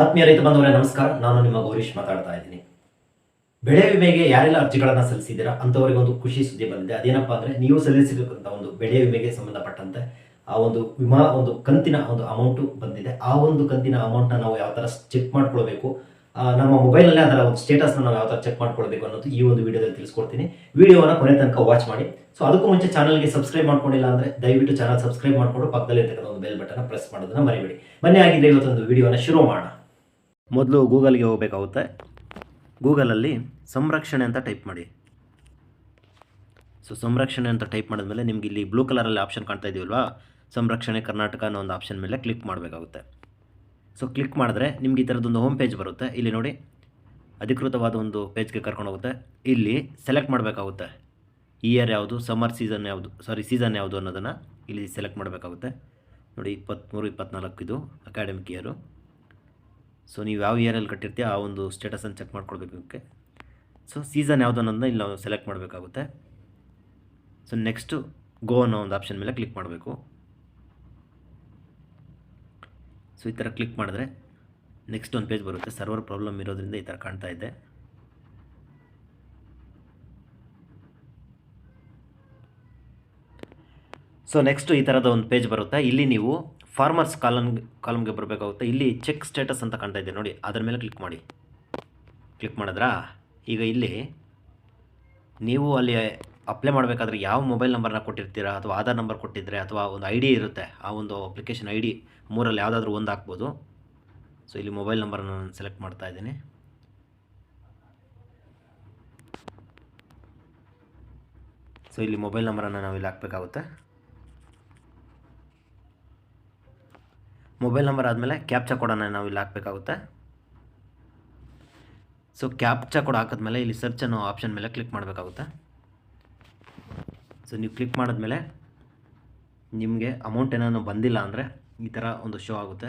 ಆತ್ಮೀಯ ರೈತ ಬಂಧುವರೇ ನಮಸ್ಕಾರ. ನಾನು ನಿಮ್ಮ ಗೌರೀಶ್ ಮಾತಾಡ್ತಾ ಇದ್ದೀನಿ. ಬೆಳೆ ವಿಮೆಗೆ ಯಾರೆಲ್ಲ ಅರ್ಜಿಗಳನ್ನ ಸಲ್ಲಿಸಿದ್ದೀರಾ ಅಂತವರಿಗೆ ಒಂದು ಖುಷಿ ಸುದ್ದಿ ಬಂದಿದೆ. ಅದೇನಪ್ಪಾ ಅಂದ್ರೆ, ನೀವು ಸಲ್ಲಿಸಿರತಕ್ಕಂಥ ಒಂದು ಬೆಳೆ ವಿಮೆಗೆ ಸಂಬಂಧಪಟ್ಟಂತೆ ಆ ಒಂದು ವಿಮಾ, ಒಂದು ಕಂತಿನ ಒಂದು ಅಮೌಂಟ್ ಬಂದಿದೆ. ಆ ಒಂದು ಕಂತಿನ ಅಮೌಂಟ್ನ ನಾವು ಯಾವ ಥರ ಚೆಕ್ ಮಾಡ್ಕೊಳ್ಬೇಕು? ನಮ್ಮ ಮೊಬೈಲಲ್ಲೇ ಅದರ ಒಂದು ಸ್ಟೇಟಸ್ನ ನಾವು ಯಾವ ಥರ ಚೆಕ್ ಮಾಡ್ಕೊಳ್ಬೇಕು ಅನ್ನೋದು ಈ ಒಂದು ವಿಡಿಯೋದಲ್ಲಿ ತಿಳಿಸ್ಕೊಡ್ತೀನಿ. ವಿಡಿಯೋನ ಕೊನೆ ತನಕ ವಾಚ್ ಮಾಡಿ. ಸೊ ಅದಕ್ಕೂ ಮುಂಚೆ ಚಾನಲ್ಗೆ ಸಬ್ಸ್ಕ್ರೈಬ್ ಮಾಡ್ಕೊಂಡಿಲ್ಲ ಅಂದ್ರೆ, ದಯವಿಟ್ಟು ಚಾನಲ್ ಸಬ್ಸ್ಕ್ರೈಬ್ ಮಾಡಿಕೊಂಡು ಪಕ್ಕದಲ್ಲಿ ಒಂದು ಬೆಲ್ ಬಟನ್ ಪ್ರೆಸ್ ಮಾಡೋದನ್ನ ಮರಿಬೇಡಿ. ಬನ್ನಿ ಆಗಿದ್ರೆ ಇವತ್ತೊಂದು ವಿಡಿಯೋನ ಶುರು ಮಾಡೋಣ. ಮೊದಲು ಗೂಗಲ್ಗೆ ಹೋಗಬೇಕಾಗುತ್ತೆ. ಗೂಗಲಲ್ಲಿ ಸಂರಕ್ಷಣೆ ಅಂತ ಟೈಪ್ ಮಾಡಿ. ಸೊ ಸಂರಕ್ಷಣೆ ಅಂತ ಟೈಪ್ ಮಾಡಿದ್ಮೇಲೆ ನಿಮ್ಗೆ ಇಲ್ಲಿ ಬ್ಲೂ ಕಲರಲ್ಲಿ ಆಪ್ಷನ್ ಕಾಣ್ತಾ ಇದೆಯಲ್ವಾ? ಸಂರಕ್ಷಣೆ ಕರ್ನಾಟಕ ಅನ್ನೋ ಒಂದು ಆಪ್ಷನ್ ಮೇಲೆ ಕ್ಲಿಕ್ ಮಾಡಬೇಕಾಗುತ್ತೆ. ಸೊ ಕ್ಲಿಕ್ ಮಾಡಿದ್ರೆ ನಿಮ್ಗೆ ಈ ಥರದ್ದೊಂದು ಹೋಮ್ ಪೇಜ್ ಬರುತ್ತೆ. ಇಲ್ಲಿ ನೋಡಿ, ಅಧಿಕೃತವಾದ ಒಂದು ಪೇಜ್ಗೆ ಕರ್ಕೊಂಡು ಹೋಗುತ್ತೆ. ಇಲ್ಲಿ ಸೆಲೆಕ್ಟ್ ಮಾಡಬೇಕಾಗುತ್ತೆ. ಇಯರ್ ಯಾವುದು ಸಮ್ಮರ್ ಸೀಸನ್ ಯಾವುದು ಸಾರಿ ಸೀಸನ್ ಯಾವುದು ಅನ್ನೋದನ್ನು ಇಲ್ಲಿ ಸೆಲೆಕ್ಟ್ ಮಾಡಬೇಕಾಗುತ್ತೆ. ನೋಡಿ, ಇಪ್ಪತ್ತ್ಮೂರು ಇಪ್ಪತ್ನಾಲ್ಕು ಇದು ಅಕಾಡೆಮಿಕ್ ಇಯರು ಸೊ ನೀವು ಯಾವ ಇಯರಲ್ಲಿ ಕಟ್ಟಿರ್ತೀಯ ಆ ಒಂದು ಸ್ಟೇಟಸನ್ನು ಚೆಕ್ ಮಾಡ್ಕೊಳ್ಬೇಕು ಇದಕ್ಕೆ. ಸೊ ಸೀಸನ್ ಯಾವುದು ಅನ್ನೋದನ್ನ ಇಲ್ಲಿ ನಾವು ಸೆಲೆಕ್ಟ್ ಮಾಡಬೇಕಾಗುತ್ತೆ. ಸೊ ನೆಕ್ಸ್ಟು ಗೋ ಅನ್ನೋ ಒಂದು ಆಪ್ಷನ್ ಮೇಲೆ ಕ್ಲಿಕ್ ಮಾಡಬೇಕು. ಸೊ ಈ ಥರ ಕ್ಲಿಕ್ ಮಾಡಿದ್ರೆ ನೆಕ್ಸ್ಟ್ ಒಂದು ಪೇಜ್ ಬರುತ್ತೆ. ಸರ್ವರ್ ಪ್ರಾಬ್ಲಮ್ ಇರೋದ್ರಿಂದ ಈ ಥರ ಕಾಣ್ತಾ ಇದೆ. ಸೊ ನೆಕ್ಸ್ಟು ಈ ಥರದ ಒಂದು ಪೇಜ್ ಬರುತ್ತೆ. ಇಲ್ಲಿ ನೀವು ಫಾರ್ಮರ್ಸ್ ಕಾಲಮ್ ಕಾಲಮ್ಗೆ ಬರಬೇಕಾಗುತ್ತೆ. ಇಲ್ಲಿ ಚೆಕ್ ಸ್ಟೇಟಸ್ ಅಂತ ಕಾಣ್ತಾ ಇದೆ ನೋಡಿ. ಅದರ ಮೇಲೆ ಕ್ಲಿಕ್ ಮಾಡಿ. ಕ್ಲಿಕ್ ಮಾಡಿದ್ರಾ? ಈಗ ಇಲ್ಲಿ ನೀವು ಅಲ್ಲಿ ಅಪ್ಲೈ ಮಾಡಬೇಕಾದ್ರೆ ಯಾವ ಮೊಬೈಲ್ ನಂಬರ್ನ ಕೊಟ್ಟಿರ್ತೀರಾ? ಅಥವಾ ಆಧಾರ್ ನಂಬರ್ ಕೊಟ್ಟಿದ್ರೆ ಅಥವಾ ಒಂದು ಐ ಇರುತ್ತೆ. ಆ ಒಂದು ಅಪ್ಲಿಕೇಶನ್ ಐ ಡಿ ಮೂರಲ್ಲಿ ಯಾವುದಾದ್ರೂ ಒಂದು ಹಾಕ್ಬೋದು. ಸೊ ಇಲ್ಲಿ ಮೊಬೈಲ್ ನಂಬರನ್ನು ನಾನು ಸೆಲೆಕ್ಟ್ ಮಾಡ್ತಾ ಇದ್ದೀನಿ. ಸೊ ಇಲ್ಲಿ ಮೊಬೈಲ್ ನಂಬರನ್ನು ನಾವು ಇಲ್ಲಿ ಹಾಕಬೇಕಾಗುತ್ತೆ. ಮೊಬೈಲ್ ನಂಬರ್ ಆದಮೇಲೆ ಕ್ಯಾಪ್ಚ ಕೊಡೋಣ ನಾವು ಇಲ್ಲಿ ಹಾಕಬೇಕಾಗುತ್ತೆ. ಸೊ ಕ್ಯಾಪ್ಚ ಕೂಡ ಹಾಕಿದ್ಮೇಲೆ ಇಲ್ಲಿ ಸರ್ಚ್ ಅನ್ನೋ ಆಪ್ಷನ್ ಮೇಲೆ ಕ್ಲಿಕ್ ಮಾಡಬೇಕಾಗುತ್ತೆ. ಸೊ ನೀವು ಕ್ಲಿಕ್ ಮಾಡಿದ್ಮೇಲೆ ನಿಮಗೆ ಅಮೌಂಟ್ ಏನಾದ್ರು ಬಂದಿಲ್ಲ ಅಂದರೆ ಈ ಥರ ಒಂದು ಶೋ ಆಗುತ್ತೆ.